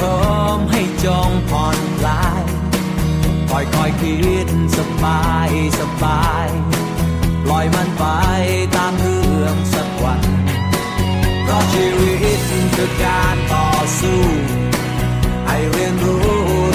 อย่มให้จงผ่อนคลายค่อยค่อยคิดสบายสบายปล่อยมันไปตามเรื่องสักวันเพราะชีวิตคือการต่อสู้ ให้เรียนรู้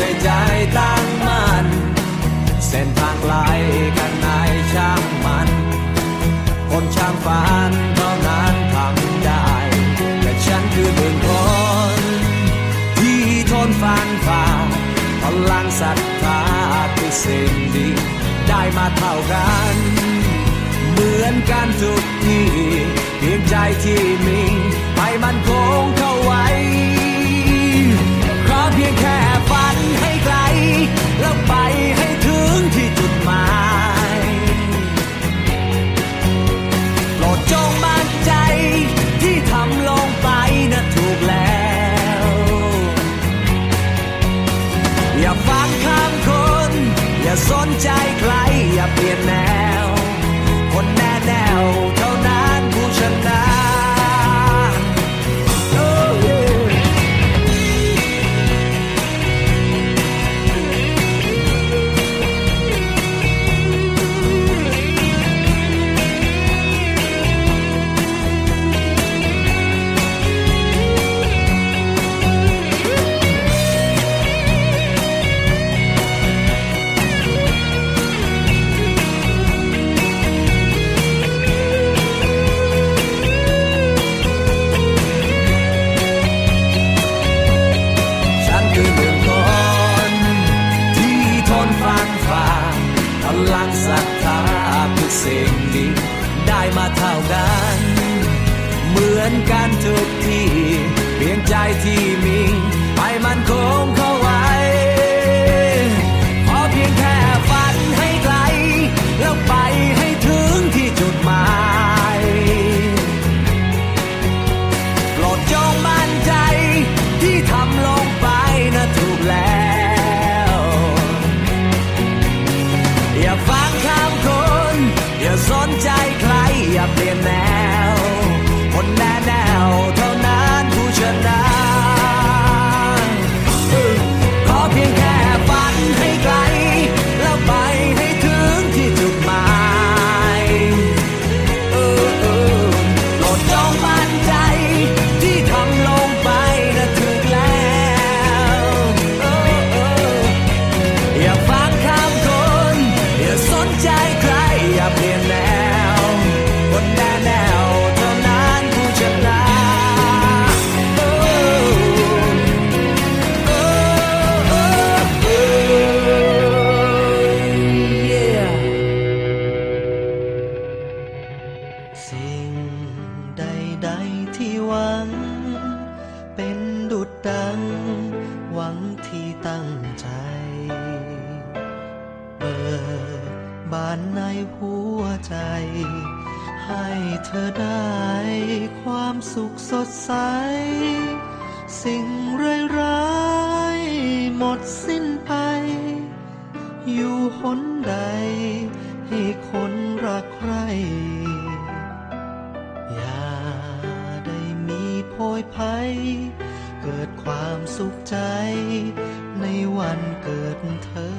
ด้วยใจตั้งมั่นเส้นทางไกลกันไหนช่างมัน คนช่างฝันเท่า มาเท่ากัน เหมือนกันทุกที่เพียงใจที่มีให้มันคงเข้าไว้าเท่ากัน เหมือนกันทุกที่ เพียงใจที่มีไปมันคงเข้าไว้ ดุดดัง หวังที่ตั้งใจเปิดบานในหัวใจ ให้เธอได้ความสุขสดใส สิ่งร้ายร้ายหมดสิ้นไป อยู่หนใด ให้คนรักใครอย่าได้มีโพยภัย ความสุขใจในวันเกิดเธอ